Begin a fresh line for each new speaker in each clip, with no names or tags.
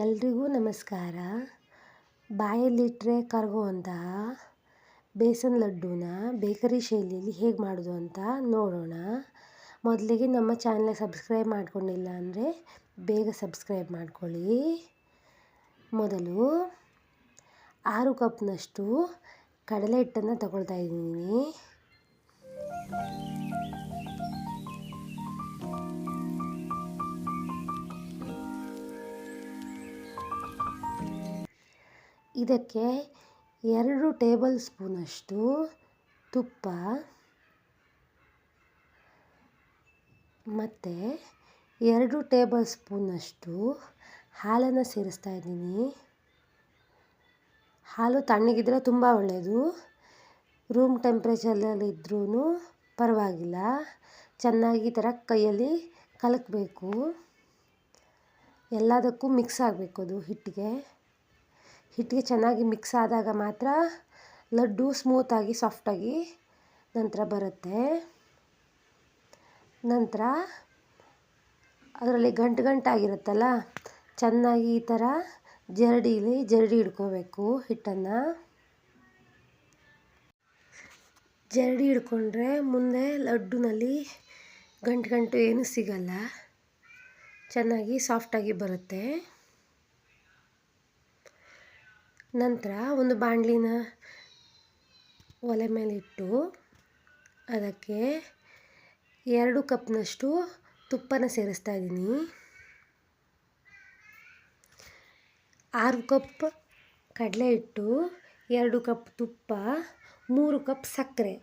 ಎಲ್ರಿಗೂ ನಮಸ್ಕಾರ. ಬಾಯಲ್ಲಿಟ್ಟರೆ ಕರಗುವಂತಹ ಬೇಸನ್ ಲಡ್ಡೂನ ಬೇಕರಿ ಶೈಲಿಯಲ್ಲಿ ಹೇಗೆ ಮಾಡೋದು ಅಂತ ನೋಡೋಣ. ಮೊದಲಿಗೆ ನಮ್ಮ ಚಾನಲ್ ಸಬ್ಸ್ಕ್ರೈಬ್ ಮಾಡ್ಕೊಂಡಿಲ್ಲ ಅಂದರೆ ಬೇಗ ಸಬ್ಸ್ಕ್ರೈಬ್ ಮಾಡ್ಕೊಳ್ಳಿ. ಮೊದಲು ಆರು ಕಪ್ನಷ್ಟು ಕಡಲೆ ಹಿಟ್ಟನ್ನು ತಗೊಳ್ತಾ ಇದ್ದೀನಿ. ಇದಕ್ಕೆ ಎರಡು ಟೇಬಲ್ ಸ್ಪೂನಷ್ಟು ತುಪ್ಪ ಮತ್ತು ಎರಡು ಟೇಬಲ್ ಸ್ಪೂನಷ್ಟು ಹಾಲನ್ನು ಸೇರಿಸ್ತಾ ಇದ್ದೀನಿ. ಹಾಲು ತಣ್ಣಗಿದ್ರೆ ತುಂಬ ಒಳ್ಳೆಯದು ರೂಮ್ ಟೆಂಪ್ರೇಚರಲ್ಲಿದ್ರೂ ಪರವಾಗಿಲ್ಲ. ಚೆನ್ನಾಗಿ ಥರ ಕೈಯಲ್ಲಿ ಕಲಕಬೇಕು. ಎಲ್ಲದಕ್ಕೂ ಮಿಕ್ಸ್ ಆಗಬೇಕು ಅದು ಹಿಟ್ಟಿಗೆ. ಹಿಟ್ಟಿಗೆ ಚೆನ್ನಾಗಿ ಮಿಕ್ಸ್ ಆದಾಗ ಮಾತ್ರ ಲಡ್ಡು ಸ್ಮೂತಾಗಿ ಸಾಫ್ಟಾಗಿ ನಂತರ ಬರುತ್ತೆ. ನಂತರ ಅದರಲ್ಲಿ ಗಂಟು ಗಂಟಾಗಿರುತ್ತಲ್ಲ ಚೆನ್ನಾಗಿ ಈ ಥರ ಜರಡಿಲಿ ಜರಡಿ ಹಿಡ್ಕೋಬೇಕು ಹಿಟ್ಟನ್ನು. ಜರಡಿ ಹಿಡ್ಕೊಂಡ್ರೆ ಮುಂದೆ ಲಡ್ಡುನಲ್ಲಿ ಗಂಟು ಗಂಟು ಏನೂ ಸಿಗಲ್ಲ, ಚೆನ್ನಾಗಿ ಸಾಫ್ಟಾಗಿ ಬರುತ್ತೆ. ನಂತರ ಒಂದು ಬಾಣಲಿನ ಒಲೆ ಮೇಲಿಟ್ಟು ಅದಕ್ಕೆ ಎರಡು ಕಪ್ನಷ್ಟು ತುಪ್ಪನ ಸೇರಿಸ್ತಾ ಇದ್ದೀನಿ. ಆರು ಕಪ್ ಕಡಲೆ ಹಿಟ್ಟು, ಎರಡು ಕಪ್ ತುಪ್ಪ, ಮೂರು ಕಪ್ ಸಕ್ಕರೆ.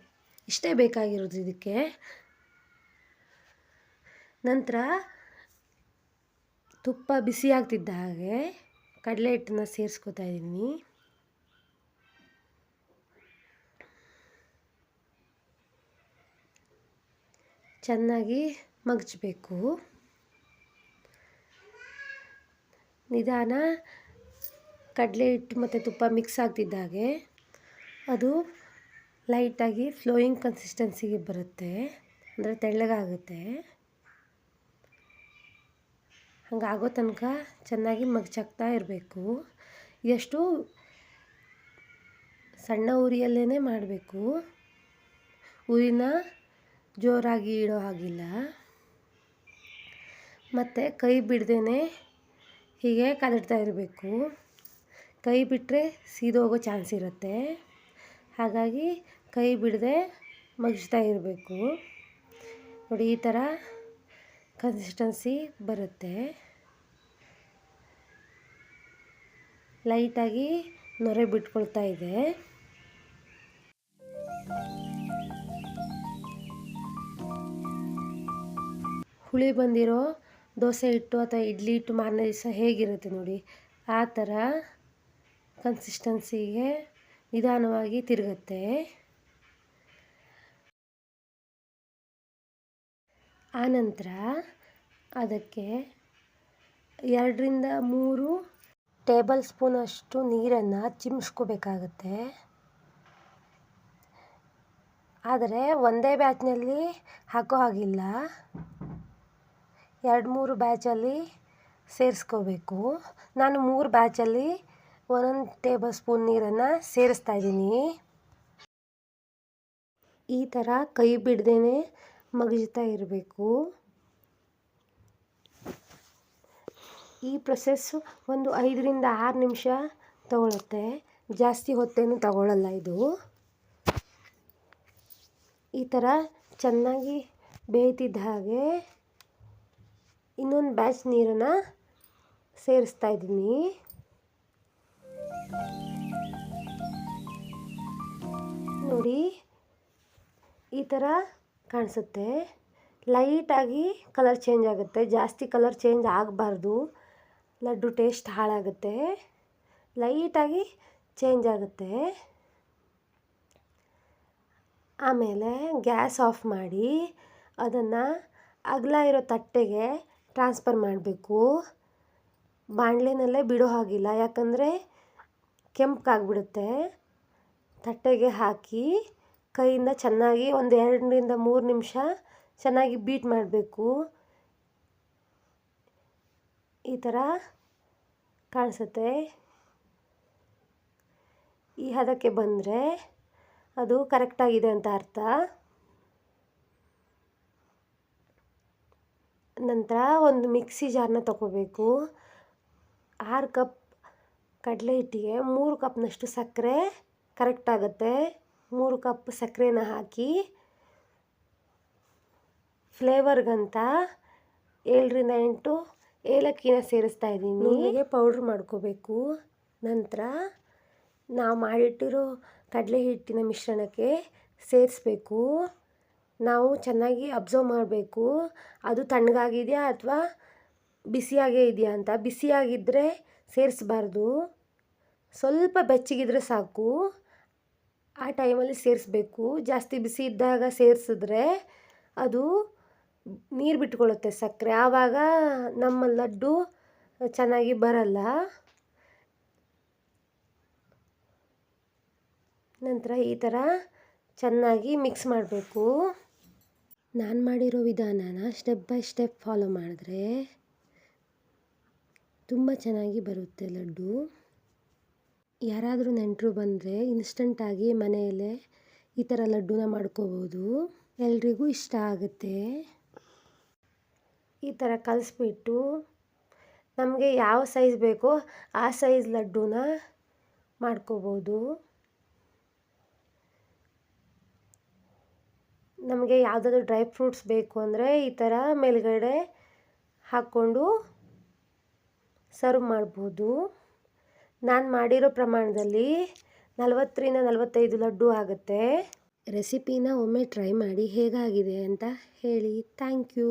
ಇಷ್ಟೇ ಬೇಕಾಗಿರೋದು ಇದಕ್ಕೆ. ನಂತರ ತುಪ್ಪ ಬಿಸಿ ಆಗ್ತಿದ್ದ ಹಾಗೆ ಕಡಲೆ ಹಿಟ್ಟನ್ನ ಸೇರಿಸ್ಕೊತಾ ಇದ್ದೀನಿ. ಚೆನ್ನಾಗಿ ಮಗ್ಚಬೇಕು ನಿಧಾನ ಕಡಲೆ ಹಿಟ್ಟು ಮತ್ತು ತುಪ್ಪ ಮಿಕ್ಸ್ ಆಗ್ತಿದ್ದಾಗೆ ಅದು ಲೈಟಾಗಿ ಫ್ಲೋಯಿಂಗ್ ಕನ್ಸಿಸ್ಟೆನ್ಸಿಗೆ ಬರುತ್ತೆ. ಅಂದರೆ ತೆಳ್ಳಗಾಗುತ್ತೆ. ಹಂಗಾಗೋ ತನಕ ಚೆನ್ನಾಗಿ ಮಗ್ಚಾಕ್ತಾ ಇರಬೇಕು. ಎಷ್ಟು ಸಣ್ಣ ಉರಿಯಲ್ಲೇ ಮಾಡಬೇಕು. ಉರಿನ ಜೋರಾಗಿ ಇಡೋ ಹಾಗಿಲ್ಲ. ಮತ್ತು ಕೈ ಬಿಡ್ದೇ ಹೀಗೆ ಕದಡ್ತಾ ಇರಬೇಕು. ಕೈ ಬಿಟ್ಟರೆ ಸೀದೋಗೋ ಚಾನ್ಸ್ ಇರುತ್ತೆ. ಹಾಗಾಗಿ ಕೈ ಬಿಡದೆ ಮಗ್ಚ್ತಾ ಇರಬೇಕು. ನೋಡಿ ಈ ಥರ ಕನ್ಸಿಸ್ಟೆನ್ಸಿ ಬರುತ್ತೆ. ಲೈಟಾಗಿ ನೊರೆ ಬಿಟ್ಕೊಳ್ತಾ ಇದೆ. ಹುಳಿ ಬಂದಿರೋ ದೋಸೆ ಹಿಟ್ಟು ಅಥವಾ ಇಡ್ಲಿ ಹಿಟ್ಟು ಮಾರನೇ ದಿವಸ ಹೇಗಿರುತ್ತೆ ನೋಡಿ. ಆ ಥರ ಕನ್ಸಿಸ್ಟೆನ್ಸಿಗೆ ನಿಧಾನವಾಗಿ ತಿರುಗುತ್ತೆ. ಆನಂತರ ಅದಕ್ಕೆ ಎರಡರಿಂದ ಮೂರು ಟೇಬಲ್ ಸ್ಪೂನಷ್ಟು ನೀರನ್ನು ಚಿಮ್ಸ್ಕೋಬೇಕಾಗತ್ತೆ. ಆದರೆ ಒಂದೇ ಬ್ಯಾಚ್ನಲ್ಲಿ ಹಾಕೋ ಹಾಗಿಲ್ಲ. ಎರಡು ಮೂರು ಬ್ಯಾಚಲ್ಲಿ ಸೇರಿಸ್ಕೋಬೇಕು. ನಾನು ಮೂರು ಬ್ಯಾಚಲ್ಲಿ ಒಂದೊಂದು ಟೇಬಲ್ ಸ್ಪೂನ್ ನೀರನ್ನು ಸೇರಿಸ್ತಾ ಇದ್ದೀನಿ. ಈ ಥರ ಕೈ ಬಿಡದೇ ಮಗಜ್ತಾ ಇರಬೇಕು. ಈ ಪ್ರೊಸೆಸ್ಸು ಒಂದು ಐದರಿಂದ ಆರು ನಿಮಿಷ ತಗೊಳುತ್ತೆ. ಜಾಸ್ತಿ ಹೊತ್ತೇನು ತಗೊಳ್ಳಲ್ಲ ಇದು. ಈ ಥರ ಚೆನ್ನಾಗಿ ಬೇಯ್ತಿದ್ದ ಹಾಗೆ ಇನ್ನೊಂದು ಬ್ಯಾಚ್ ನೀರನ್ನು ಸೇರಿಸ್ತಾ ಇದ್ದೀನಿ. ನೋಡಿ, ಈ ಥರ ಕಾಣಿಸುತ್ತೆ. ಲೈಟಾಗಿ ಕಲರ್ ಚೇಂಜ್ ಆಗುತ್ತೆ. ಜಾಸ್ತಿ ಕಲರ್ ಚೇಂಜ್ ಆಗಬಾರ್ದು. ಲಡ್ಡು ಟೇಸ್ಟ್ ಹಾಳಾಗುತ್ತೆ. ಲೈಟಾಗಿ ಚೇಂಜ್ ಆಗುತ್ತೆ. ಆಮೇಲೆ ಗ್ಯಾಸ್ ಆಫ್ ಮಾಡಿ ಅದನ್ನು ಅಗಲ ಇರೋ ತಟ್ಟೆಗೆ ಟ್ರಾನ್ಸ್ಫರ್ ಮಾಡಬೇಕು. ಬಾಣಲೆನಲ್ಲೇ ಬಿಡೋ ಹಾಗಿಲ್ಲ. ಯಾಕಂದರೆ ಕೆಂಪಗಾಗ್ಬಿಡುತ್ತೆ. ತಟ್ಟೆಗೆ ಹಾಕಿ ಕೈಯಿಂದ ಚೆನ್ನಾಗಿ ಒಂದು ಎರಡರಿಂದ ಮೂರು ನಿಮಿಷ ಚೆನ್ನಾಗಿ ಬೀಟ್ ಮಾಡಬೇಕು. ಈ ಥರ ಕಾಣಿಸುತ್ತೆ. ಈ ಹದಕ್ಕೆ ಬಂದರೆ ಅದು ಕರೆಕ್ಟಾಗಿದೆ ಅಂತ ಅರ್ಥ. ನಂತರ ಒಂದು ಮಿಕ್ಸಿ ಜಾರನ್ನ ತಗೋಬೇಕು. ಆರು ಕಪ್ ಕಡಲೆ ಹಿಟ್ಟಿಗೆ ಮೂರು ಕಪ್ನಷ್ಟು ಸಕ್ಕರೆ ಕರೆಕ್ಟ್ ಆಗುತ್ತೆ. ಮೂರು ಕಪ್ ಸಕ್ಕರೆನ ಹಾಕಿ, ಫ್ಲೇವರ್ಗಂತ ಏಳರಿಂದ ಎಂಟು ಏಲಕ್ಕಿನ ಸೇರಿಸ್ತಾ ಇದ್ದೀನಿ. ಹೀಗೆ ಪೌಡ್ರ್ ಮಾಡ್ಕೋಬೇಕು. ನಂತರ ನಾವು ಮಾಡಿಟ್ಟಿರೋ ಕಡಲೆ ಹಿಟ್ಟಿನ ಮಿಶ್ರಣಕ್ಕೆ ಸೇರಿಸ್ಬೇಕು. ನಾವು ಚೆನ್ನಾಗಿ ಅಬ್ಸರ್ವ್ ಮಾಡಬೇಕು. ಅದು ತಣ್ಣಗಾಗಿದೆಯಾ ಅಥವಾ ಬಿಸಿಯಾಗೇ ಇದೆಯಾ ಅಂತ. ಬಿಸಿಯಾಗಿದ್ದರೆ ಸೇರಿಸ್ಬಾರ್ದು. ಸ್ವಲ್ಪ ಬೆಚ್ಚಗಿದ್ರೆ ಸಾಕು. ಆ ಟೈಮಲ್ಲಿ ಸೇರಿಸ್ಬೇಕು. ಜಾಸ್ತಿ ಬಿಸಿ ಇದ್ದಾಗ ಸೇರಿಸಿದ್ರೆ ಅದು ನೀರು ಬಿಟ್ಕೊಳ್ಳುತ್ತೆ ಸಕ್ಕರೆ. ಆವಾಗ ನಮ್ಮ ಲಡ್ಡು ಚೆನ್ನಾಗಿ ಬರಲ್ಲ. ನಂತರ ಈ ಥರ ಚೆನ್ನಾಗಿ ಮಿಕ್ಸ್ ಮಾಡಬೇಕು. ನಾನು ಮಾಡಿರೋ ವಿಧಾನನ ಸ್ಟೆಪ್ ಬೈ ಸ್ಟೆಪ್ ಫಾಲೋ ಮಾಡಿದ್ರೆ ತುಂಬ ಚೆನ್ನಾಗಿ ಬರುತ್ತೆ ಲಡ್ಡು. ಯಾರಾದರೂ ನೆಂಟರು ಬಂದರೆ ಇನ್ಸ್ಟಂಟಾಗಿ ಮನೆಯಲ್ಲೇ ಈ ಥರ ಲಡ್ಡುನ ಮಾಡ್ಕೋಬೋದು. ಎಲ್ರಿಗೂ ಇಷ್ಟ ಆಗುತ್ತೆ. ಈ ಥರ ಕಲಿಸ್ಬಿಟ್ಟು ನಮಗೆ ಯಾವ ಸೈಜ್ ಬೇಕೋ ಆ ಸೈಜ್ ಲಡ್ಡುನ ಮಾಡ್ಕೋಬೋದು. ನಮಗೆ ಯಾವುದಾದ್ರು ಡ್ರೈ ಫ್ರೂಟ್ಸ್ ಬೇಕು ಅಂದರೆ ಈ ಥರ ಮೇಲುಗಡೆ ಹಾಕ್ಕೊಂಡು ಸರ್ವ್ ಮಾಡ್ಬೋದು. ನಾನು ಮಾಡಿರೋ ಪ್ರಮಾಣದಲ್ಲಿ ನಲವತ್ತರಿಂದ ನಲವತ್ತೈದು ಲಡ್ಡು ಆಗುತ್ತೆ. ರೆಸಿಪಿನ ಒಮ್ಮೆ ಟ್ರೈ ಮಾಡಿ ಹೇಗಾಗಿದೆ ಅಂತ ಹೇಳಿ. Thank you.